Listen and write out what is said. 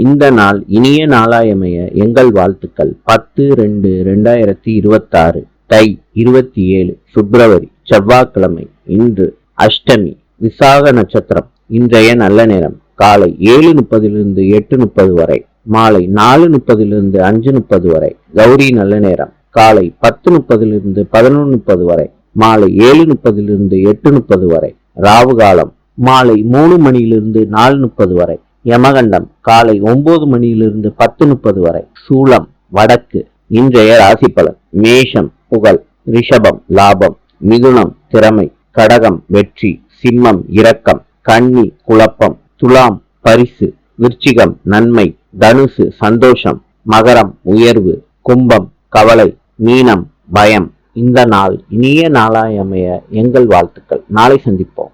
இந்த நாள் இனிய நாளாயமைய எங்கள் வாழ்த்துக்கள். பத்து ரெண்டு ரெண்டாயிரத்தி இருபத்தாறு தை இருபத்தி ஏழு பிப்ரவரி செவ்வாய்க்கிழமை இன்று அஷ்டமி விசாக நட்சத்திரம் இன்றைய நல்ல நேரம் காலை ஏழு முப்பதிலிருந்து எட்டு முப்பது வரை மாலை நாலு முப்பதிலிருந்து அஞ்சு முப்பது வரை கௌரி நல்ல நேரம் காலை பத்து முப்பதிலிருந்து பதினொன்று முப்பது வரை மாலை ஏழு முப்பதிலிருந்து எட்டு முப்பது வரை ராவு காலம் மாலை மூணு மணியிலிருந்து நாலு முப்பது வரை யமகண்டம் காலை ஒன்பது மணியிலிருந்து பத்து முப்பது வரை. சூளம் வடக்கு இன்றைய ராசி பலன். மேஷம் புகழ் ரிஷபம் லாபம் மிதுனம் திறமை கடகம் வெற்றி சிம்மம் இரக்கம் கன்னி குழப்பம் துலாம் பரிசு விருச்சிகம் நன்மை தனுசு சந்தோஷம் மகரம் உயர்வு கும்பம் கவலை மீனம் பயம். இந்த நாள் இனிய நாளாய் அமைய எங்கள் வாழ்த்துக்கள். நாளை சந்திப்போம்.